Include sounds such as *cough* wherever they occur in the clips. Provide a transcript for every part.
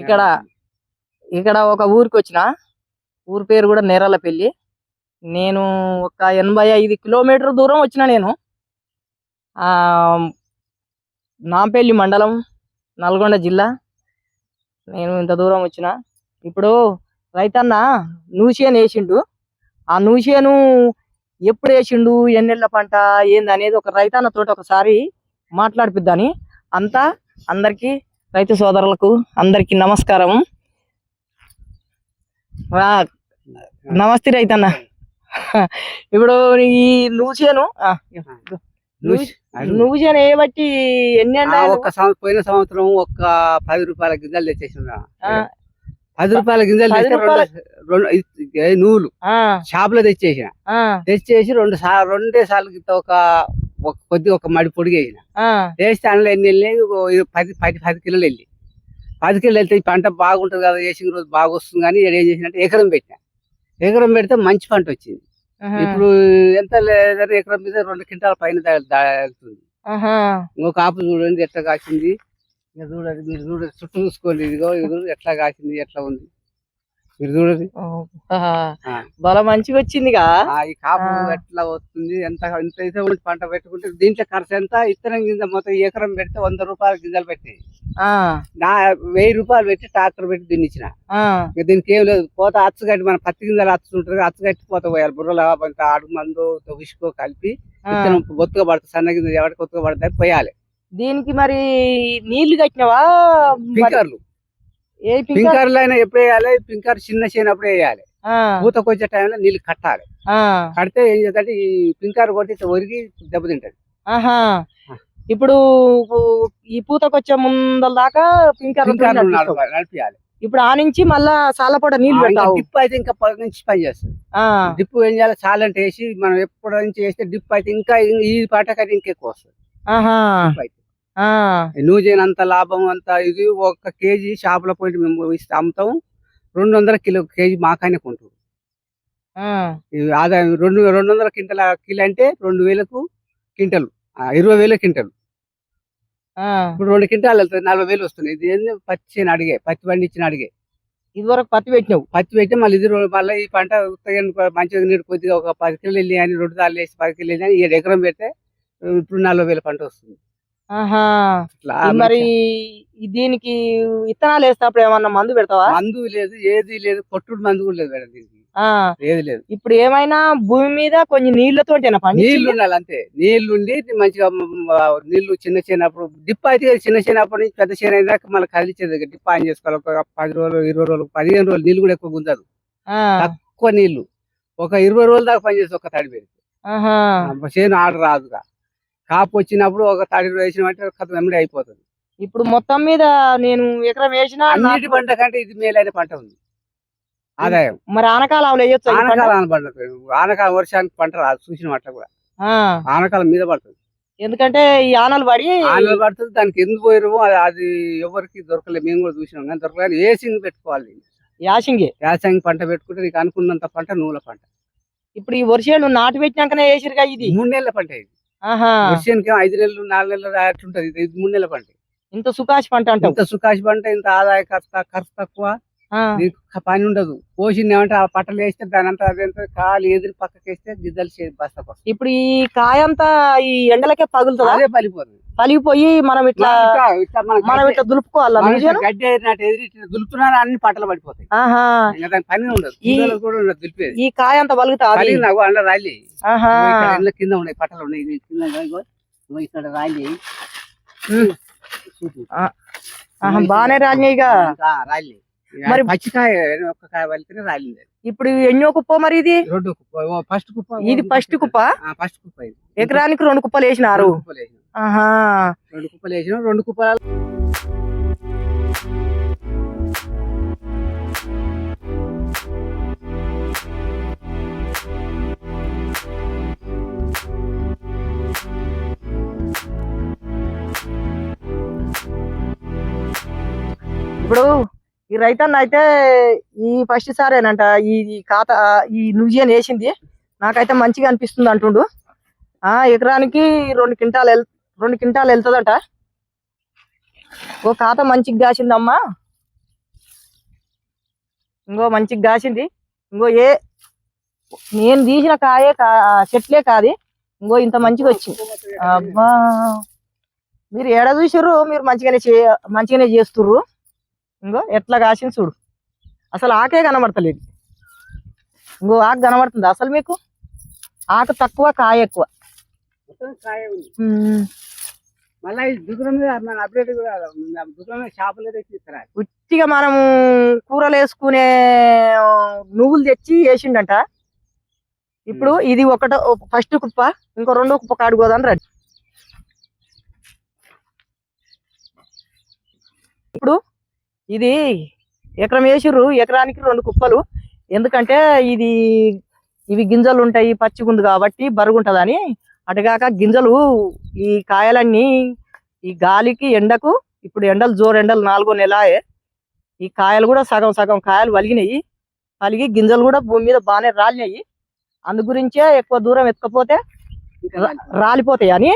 ఇక్కడ ఇక్కడ ఒక ఊరికి వచ్చిన. ఊరి పేరు కూడా నేరాలపల్లి. నేను ఒక ఎనభై ఐదు కిలోమీటర్ దూరం వచ్చిన నేను. ఆ నాంపల్లి మండలం నల్గొండ జిల్లా. నేను ఇంత దూరం వచ్చిన. ఇప్పుడు రైతన్న నూసేను వేసిండు. ఆ నూసేను ఎప్పుడు వేసిండు ఎన్నెళ్ళ పంట ఏంది అనేది ఒక రైతన్న తోటి ఒకసారి మాట్లాడిపిద్దాని అంతా అందరికీ రైతు సోదరులకు అందరికీ నమస్కారం రా నమస్తే రైతన్న. ఇప్పుడు ఈ నువ్వు చేను ఏ బట్టి ఎన్ని? ఒక్క పోయిన సంవత్సరం ఒక్క పది రూపాయల గింజలు తెచ్చేసిన ఆ, పది రూపాయల గింజలు రెండు నూలు. ఆ, షాప్లో తెచ్చేసిన తెచ్చేసి రెండు సా- రెండే సార్లు ఒక ఒక కొద్ది ఒక మడి పొడిగి వేసిన. వేస్తే అందులో ఎన్ని వెళ్ళి పది పది పది కిలోలు వెళ్ళి. పది కిలోలు వెళ్తే పంట బాగుంటుంది కదా వేసిన రోజు బాగా వస్తుంది కానీ ఏం చేసినట్టు ఎకరం పెట్టిన. ఎకరం పెడితే మంచి పంట వచ్చింది. ఇప్పుడు ఎంత లేదని ఎకరం మీద రెండు క్వింటాల పైన దాగుతుంది. ఆహా. ఇంకొక ఆపు చూడండి ఎట్లా కాసింది? ఇక చూడండి మీరు చూడండి చుట్టూ చూసుకోండి ఇదిగో ఇది ఎట్లా కాసింది ఎట్లా ఉంది? మీరు చూడండి. బల మంచిగా వచ్చిందిగా? ఈ కాపు. ఎట్లా వస్తుంది ఎంత ఎంత అయితే పంట పెట్టుకుంటే దీంట్లో ఖర్చు ఎంత? ఇత్తనం గింజ మొత్తం ఎకరం పెడితే వంద రూపాయల గింజలు పెట్టాయి. ఆ, నా వెయ్యి రూపాయలు పెట్టి ట్రాక్టర్ పెట్టి దున్నిచ్చిన దీనికి ఏం లేదు పోత అచ్చు కట్టి మన పత్తి గింజలు అచ్చు ఉంటుంది అచ్చు కట్టి పోత పోయాలి. బుర్రలో కొంత అడుగు మందు ఉసుకో కలిపి బొత్తుగా పడుతుంది సన్న గింజ ఎవరికి కొత్తగా పడతాయి పోయాలి. దీనికి మరి నీళ్ళు కట్టినవా? ఏ పింకర్ పింకర్లు అయినా ఎప్పుడు వేయాలి పింకర్ చిన్న చేనప్పుడు వేయాలి. పూతకు వచ్చే టైంలో నీళ్ళు కట్టాలి. కడితే ఏం చేద్దంటే ఈ పింకర్ కొట్టి ఒరిగి దెబ్బతింటది. ఆహా. ఇప్పుడు ఈ పూతకొచ్చే ముందల దాకా పింకర్ నడిపియాలి. ఇప్పుడు ఆ నుంచి మళ్ళా సాలపడ నీళ్ళు పెట్టావు డిప్ అయితే ఇంకా పది నుంచి పని చేస్తుంది. డిప్ ఏం చేయాలి? చాలంటే వేసి మనం ఎప్పుడు నుంచి వేస్తే డిప్ అయితే ఇంకా ఈ పాటకైతే ఇంకెక్కువ వస్తుంది. నువ్వు చేయనంత లాభం అంత ఇది ఒక కేజీ షాపులో పోయి మేము ఇస్తే అమ్ముతాం. రెండు వందల కిలో కేజీ మాకైనా కొంటాం ఆ, ఇది ఆదాయం రెండు రెండు వందల క్వింటల కిలో అంటే రెండు వేలకు క్వింటల్. ఆ, ఇరవై వేల క్వింటల్. ఆ. ఇప్పుడు రెండు క్వింటాలు వెళ్తుంది నలభై వేలు వస్తున్నాయి. ఇది ఏంది? పచ్చి అడిగే పత్తి పండించిన అడిగే. ఇదివరకు పత్తి పెట్టినావు? పత్తి పెట్టి మళ్ళీ ఇది మళ్ళీ ఈ పంట మంచిగా నీరు కొద్దిగా ఒక పది కిలోలు వెళ్ళి అని రెండు సార్లు వేసి పది కిలోలు వెళ్ళి ఏడు ఎకరం పెడితే ఇప్పుడు నలభై వేల పంట వస్తుంది. మరి దీనికి విత్తనాలు వేసేటప్పుడు ఏమన్నా మందు పెడతావా? మందు లేదు ఏది లేదు కొట్టుడు మందు కూడా లేదు మేడం దీనికి. ఏది లేదు. ఇప్పుడు ఏమైనా భూమి మీద కొన్ని నీళ్ళతో నీళ్ళు ఉండాలి అంతే. నీళ్ళు ఉండి మంచిగా నీళ్ళు చిన్న చిన్నప్పుడు డిప్ అయితే చిన్న చిన్నప్పటి నుంచి పెద్ద చేను అయినాక మళ్ళీ కదిలిచేది డిప్ ఆన్ చేసుకోవాలి. ఒక పది రోజులు ఇరవై రోజులు పదిహేను రోజులు నీళ్ళు కూడా ఎక్కువ గుంజదు. ఎక్కువ నీళ్ళు. ఒక ఇరవై రోజుల దాకా పనిచేసి ఒక తడి పెరిగి చేను ఆడ రాదుగా. కాపు వచ్చినప్పుడు ఒక తడి వేసినామంటే కథ వెంబడి అయిపోతుంది. ఇప్పుడు మొత్తం మీద నేను ఎకరం వేసినా అన్నిటి పంట కంటే ఇది మేలైన పంట ఉంది. ఆదాయం. మరి వేయొచ్చు ఆనకాలం పంట? ఆనకాలం వర్షానికి పంట రాదు చూసిన అట్లా కూడా. ఆనకాలం మీద పడుతుంది. ఎందుకంటే ఈ ఆనలు పడి ఆనలు పడుతుంది దానికి ఎందుకు పోయిరు అది ఎవరికి దొరకలేదు మేము కూడా చూసినాం. కానీ దొరకలేదు ఏసింగ్ పెట్టుకోవాలి యాసింగి. యాసంగి పంట పెట్టుకుంటే నీకు అనుకున్నంత పంట నూల పంట. ఇప్పుడు ఈ వర్షాలు నాటు పెట్టినాకనే వేసిరుగా ఇది? మూడు నెలల పంట ఇది. వర్షానికి ఐదు నెలలు నాలుగు నెలలు అట్లుంటది ఇది మూడు నెలల పంట ఇంత సుకాష్ పంట అంటావు. ఇంత సుకాష్ పంట ఇంత ఆదాయ ఖర్చు ఖర్చు తక్కువ. పని ఉండదు. కోసింది ఏమంటే ఆ పట్టలు వేస్తే దాని అంతా అదంతా కాలు ఎదురు పక్కకి వేస్తే గిద్దలు వస్తుంది. ఇప్పుడు ఈ కాయ అంతా ఈ ఎండలకే పగులుతుందా? అదే పలిపోతుంది పలిగిపోయి మనం ఇట్లా మన ఇట్లా దులుపుకోవాలా? గడ్డి ఎదిరినట్టు ఎదిరి ఇట్లా దులుపుతున్నారు అన్ని పట్టలు పడిపోతాయి. దానికి పని ఉండదు. కూడా దులిపేది. ఈ కాయ అంతా పలుగుతా పని నాకు అండ రాలి. కింద ఉన్నాయి పట్టలు ఉన్నాయి కింద ఇక్కడ రాలి. బానే రాలినాయిగా రాలి. మరి- పచ్చికాయ ఒక్క కాయ వలికితే రాలింది. ఇప్పుడు ఎన్నో కుప్ప మరి ఇది? రెండు కుప్ప. ఫస్ట్ కుప్ప ఇది ఫస్ట్ కుప్ప? ఫస్ట్ కుప్ప ఇది. ఎకరానికి రెండు కుప్పలు వేసినారు. ఆహా. రెండు కుప్పలు వేసినాం. రెండు కుప్పలు రైతన్న అయితే ఈ ఫస్ట్ సారేనంట ఈ ఈ ఖాతా ఈ నువ్జన్ వేసింది నాకైతే మంచిగా అనిపిస్తుంది అంటుండు. ఆ ఎకరానికి రెండు క్వింటాలు వెళ్ రెండు క్వింటాలు వెళ్తుందంట. ఓ ఖాతా మంచిగా కాసిందమ్మా. ఇంకో మంచిగా కాసింది. ఇంకో ఏ నేను తీసిన కాయే కా చెట్లే కాదు. ఇంకో ఇంత మంచిగా వచ్చింది. అబ్బా. మీరు ఏడ చూసారు మీరు మంచిగానే చే మంచిగానే చేస్తుర్రు. ఇంకో ఎట్లా కాసింది చూడు. అసలు ఆకే కనబడతలేదు. ఇంకో ఆకు కనబడుతుంది అసలు మీకు. ఆకు తక్కువ కాయ ఎక్కువ. మళ్ళీ మన అప్డేట్ కూడా షాపులో ఉట్టిగా మనము కూరలు వేసుకునే నువ్వులు తెచ్చి వేసిండంట. ఇప్పుడు ఇది ఒకటో ఫస్ట్ కుప్ప ఇంకో రెండో కుప్ప కాడుకోదాని రండి ఇప్పుడు ఇది ఎకరం వేసిర్రు ఎకరానికి రెండు కుప్పలు. ఎందుకంటే ఇది ఇవి గింజలు ఉంటాయి పచ్చిగుంది కాబట్టి బరుగుంటుందని అటుగాక గింజలు ఈ కాయలన్నీ ఈ గాలికి ఎండకు ఇప్పుడు ఎండలు జోరు ఎండలు నాలుగో నెలాయే. ఈ కాయలు కూడా సగం సగం కాయలు వలిగినాయి. వలిగి గింజలు కూడా భూమి మీద బాగానే రాలినాయి. అందు గురించే ఎక్కువ దూరం ఎత్తకపోతే రాలిపోతాయి అని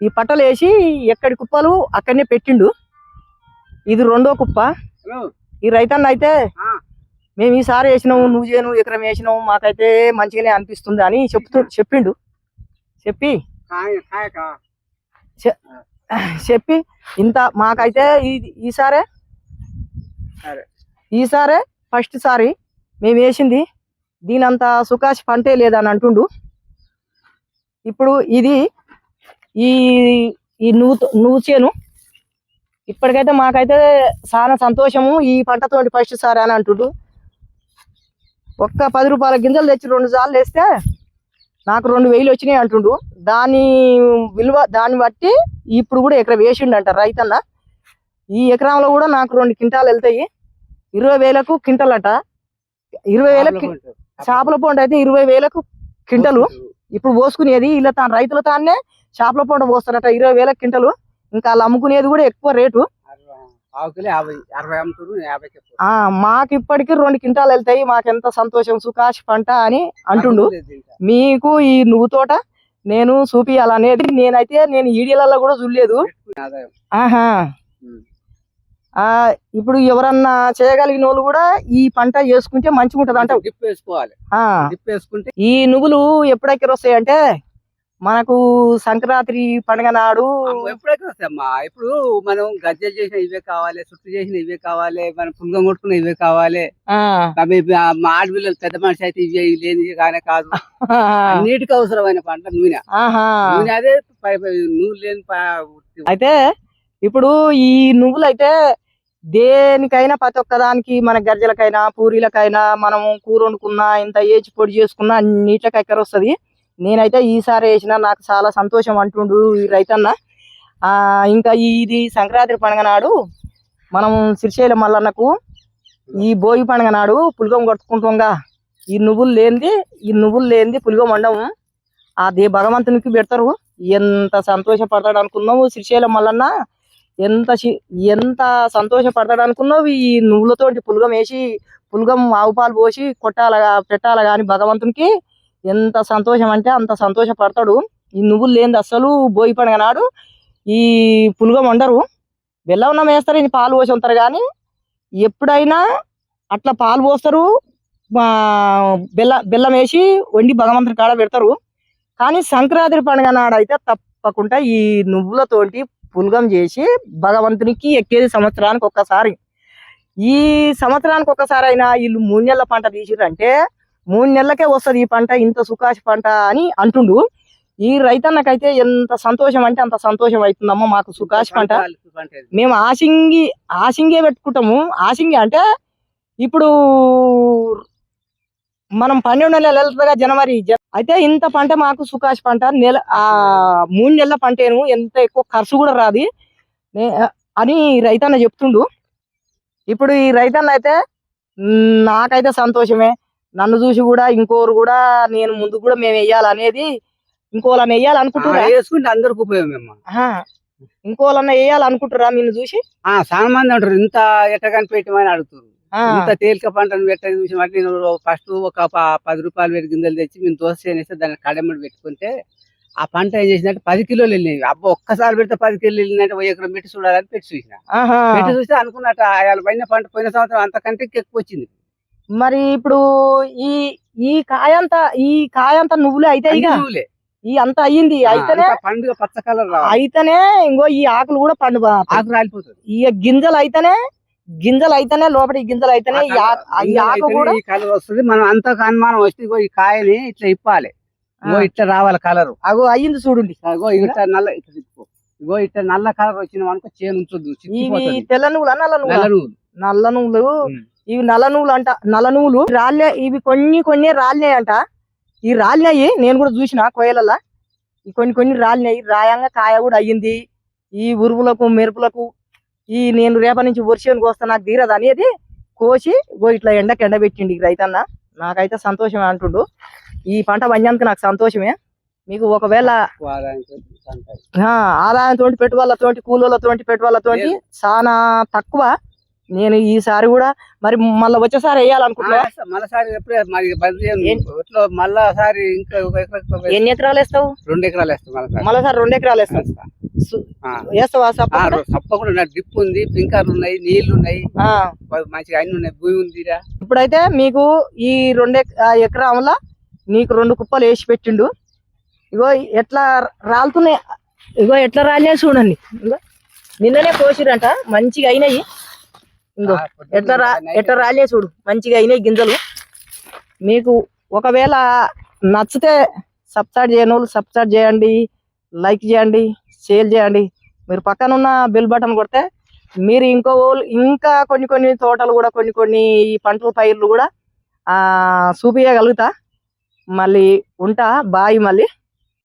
ఈ పట్టలు వేసి ఎక్కడి కుప్పలు అక్కడనే పెట్టిండు. ఇది రెండో కుప్ప. ఈ రైతన్న అయితే. మేము ఈసారి వేసినాము నువ్వు చేయను ఎకరం వేసినావు మాకైతే మంచిగానే అనిపిస్తుంది అని చెప్తూ చెప్పిండు. చెప్పి. చెప్పి. ఇంత మాకైతే ఈ- ఈసారే. సరే. ఈసారే ఫస్ట్ సారి మేము వేసింది. దీనంత సుకాశి పంటే లేదని అంటుండు. ఇప్పుడు ఇది ఈ ఈ నువ్వు నువ్వు చేను ఇప్పటికైతే మాకైతే చాలా సంతోషము. ఈ పంటతో ఫస్ట్ సారి అని అంటుండు. ఒక్క పది రూపాయల గింజలు తెచ్చి రెండు సార్లు వేస్తే నాకు రెండు వేలు వచ్చినాయి అంటుండు. దాని విలువ దాన్ని బట్టి ఇప్పుడు కూడా ఎకరం వేసిండంట రైతన్న. ఈ ఎకరంలో కూడా నాకు రెండు క్వింటాలు వెళ్తాయి. ఇరవై వేలకు క్వింటల్ అట ఇరవై వేల. చేపల పంట. అయితే ఇరవై వేలకు క్వింటలు. ఇప్పుడు పోసుకునేది ఇలా తాను రైతుల తానే చేపల పంట పోస్తారట ఇరవై వేల క్వింటలు. ఇంకా వాళ్ళు అమ్ముకునేది కూడా ఎక్కువ రేటు. మాకు ఇప్పటికి రెండు క్వింటాలు వెళ్తాయి మాకు ఎంత సంతోషం సుకాష్ పంట అని అంటుండు. మీకు ఈ నువ్వు తోట నేను చూపియాలనేది నేనైతే నేను ఈడియలలో కూడా చూడలేదు. ఆహా. ఇప్పుడు ఎవరన్నా చేయగలిగిన వాళ్ళు కూడా ఈ పంట చేసుకుంటే మంచిగా ఉంటది వేసుకుంటే ఈ నువ్వులు ఎప్పుడెక్కడ వస్తాయంటే మనకు సంక్రాంతి పండుగ నాడు ఎప్పుడైతే వస్తాయమ్మా ఇప్పుడు మనం గజ్జలు చేసిన ఇవే కావాలి చుట్టూ చేసిన ఇవే కావాలి మనం పుల్గం కొట్టుకున్న ఇవే కావాలి. మా ఆడపిల్లలు పెద్ద మనిషి అయితే ఇవే లేని కానీ కాదు. *laughs* అన్నిటికీ అవసరమైన పంట నూనె. నూనె అదే నూనె లేని అయితే ఇప్పుడు ఈ నువ్వులు అయితే దేనికైనా ప్రతి ఒక్కదానికి మన గర్జలకైనా పూరీలకైనా మనం కూర వండుకున్నా ఇంత ఏచి పొడి చేసుకున్నా నీట్లకి ఎక్కర వస్తుంది? నేనైతే ఈసారి వేసిన నాకు చాలా సంతోషం అంటుండు ఈ రైతన్న. ఆ ఇంకా ఇది సంక్రాంతి పండుగ నాడు మనం శ్రీశైలం మల్లన్నకు ఈ భోగి పండుగ నాడు పులిగం కొట్టుకుంటాంగా. ఈ నువ్వులు లేనిది ఈ నువ్వులు లేనిది పులిగం వండము. ఆ దే భగవంతునికి పెడతారు. ఎంత సంతోషపడతాడు అనుకున్నావు శ్రీశైలం మల్లన్న? ఎంత ఎంత సంతోషపడతాడు అనుకున్నావు ఈ నువ్వులతోటి పులగం వేసి పులగం ఆవు పాలు పోసి కొట్టాల పెట్టాల కానీ భగవంతునికి? ఎంత సంతోషం అంటే అంత సంతోషపడతాడు. ఈ నువ్వులు లేనిది అస్సలు భోగి పండుగ నాడు ఈ పులగం వండరు. బెల్లం వేస్తారు ఇది పాలు పోసి ఉంటారు కానీ ఎప్పుడైనా అట్లా పాలు పోస్తారు బెల్ల బెల్లం వేసి వండి భగవంతుని కాడ పెడతారు. కానీ సంక్రాంతి పండుగ నాడు అయితే తప్పకుండా ఈ నువ్వులతోటి పులగం చేసి భగవంతునికి ఎక్కేది సంవత్సరానికి ఒక్కసారి. ఈ సంవత్సరానికి ఒక్కసారి అయినా వీళ్ళు మూడు నెలల పంట తీసిరంటే మూడు నెలలకే వస్తది ఈ పంట ఇంత సుకాశ పంట అని అంటుండు. ఈ రైతన్నకైతే ఎంత సంతోషం అంటే అంత సంతోషం అవుతుందమ్మా మాకు సుకాశ పంట. మేము ఆసింగి ఆసింగే పెట్టుకుంటాము. ఆసింగి అంటే ఇప్పుడు మనం పన్నెండు నెలలు వెళ్తుందిగా జనవరి. అయితే ఇంత పంట మాకు సుకాశ పంట. నెల ఆ మూడు నెలల పంటేను. ఎంత ఎక్కువ ఖర్చు కూడా రాదు. అని రైతన్న చెప్తుండు. ఇప్పుడు ఈ రైతన్న అయితే నాకైతే సంతోషమే. నన్ను చూసి కూడా ఇంకోరు కూడా నేను ముందు కూడా మేము వేయాలనేది ఇంకోళ్ళని ఆ, వేయాలనుకుంటున్నా వేసుకుంటే అందరికి ఉపయోగం ఇంకోళ్ళన్న వేయాలనుకుంటురా నిన్ను చూసి? ఆ చాలా మంది అంటారు ఇంత ఎట్ట కనిపెట్టమని అడుగుతారు. ఇంత తేలిక పంటను పెట్టని చూసి అంటే నేను ఫస్ట్ ఒక పది రూపాయలు పెట్టి గింజలు తెచ్చి మేము దోశ చేస్తే దాన్ని కడమడి పెట్టుకుంటే ఆ పంట ఏం చేసినట్టు పది కిలోలు వెళ్ళినాయి. అబ్బా ఒక్కసారి పెడితే పది కిలోలు వెళ్ళినట్టు ఒక ఎకరం పెట్టి చూడాలని పెట్టి చూసిన. పెట్టి చూస్తే అనుకున్నట్టు ఆయన పోయిన పంట పోయిన సంవత్సరం అంతకంటే ఎక్కువ వచ్చింది. మరి ఇప్పుడు ఈ ఈ కాయంతా ఈ కాయంతా నువ్వులే అయితే ఇక. ఈ అంత అయ్యింది. అయితేనే పండుగ పచ్చ కలర్ అయితేనే ఇంకో ఈ ఆకులు కూడా పండు ఆకు రాలిపోతుంది ఈ గింజలు అయితేనే గింజలు అయితేనే లోపల ఈ గింజలు అయితేనే ఈ ఆకు- కూడా ఈ కలర్ వస్తుంది. మనం అంత అనుమానం వస్తే ఈ కాయని ఇట్లా ఇప్పాలి. ఇగో. ఇట్లా రావాలి కలర్. అగో అయ్యింది చూడండి. ఇగో ఇట్లా నల్ల ఇట్లా తిప్పుకో. ఇగో ఇట్లా నల్ల కలర్ వచ్చిన అనుకో చేను ఉంచొద్దు చిక్కిపోతుంది. తెల్ల నువ్వులా నల్ల నువ్వులా? నల్ల నువ్వులు. ఇవి నల్ల నువ్వులు అంట నల్ల నువ్వులు రాళ్ళే ఇవి కొన్ని కొన్ని రాలినాయి అంట. ఈ రాలినాయి నేను కూడా చూసిన కోయలల్లా ఈ కొన్ని కొన్ని రాలినాయి రాయంగా కాయ కూడా అయ్యింది. ఈ ఉరువులకు మెరుపులకు ఈ నేను రేపటి నుంచి వర్షానికి వస్తా నాకు తీరదు అనేది కోసి ఇట్లా ఎండకి ఎండబెట్టిండి రైతన్న. నాకైతే సంతోషమే అంటుండు. ఈ పంట పండినందుకు నాకు సంతోషమే. మీకు ఒకవేళ ఆదాయంతో పెట్టుబడులతోటి కూలీలతోటి పెట్టుబడులతోటి లేదు. చాలా తక్కువ. నేను ఈసారి కూడా మరి మళ్ళీ వచ్చేసారి వేయాలనుకుంటున్నా. ఒక ఎన్ని ఎకరాలు వేస్తావు? రెండు ఎకరాలు వేస్తాం మళ్ళసారి మళ్ళీ రెండు ఎకరాలు వేస్తావు ఆ. వేస్తావా? తప్పకుండా నా డ్రిప్ ఉంది పింకర్లు ఉన్నాయి నీళ్ళు ఉన్నాయి. ఆ, మంచిగా అన్ని ఉన్నాయి. భూమి ఉందిరా ఇప్పుడైతే మీకు ఈ రెండు ఎక- ఆ ఎకరాల నీకు రెండు కుప్పలు వేసి పెట్టిండు. ఇగో ఎట్లా రాలుతున్నాయి? ఇగో ఎట్లా రాలినాయి చూడండి. నిన్ననే కోసిరంట. మంచిగా అయినాయి. ఇంకో ఎట్లా రా ఎట్లా రాలే చూడు. మంచిగా అయినాయి గింజలు. మీకు ఒకవేళ నచ్చితే సబ్స్క్రైబ్ చేయని వాళ్ళు సబ్స్క్రైబ్ చేయండి లైక్ చేయండి షేర్ చేయండి. మీరు పక్కన ఉన్న బెల్ బటన్ కొడితే మీరు ఇంకో ఇంకా కొన్ని కొన్ని తోటలు కూడా కొన్ని కొన్ని ఈ పంటల పైర్లు కూడా చూపించగలుగుతా మళ్ళీ ఉంటా. బాయ్ మళ్ళీ.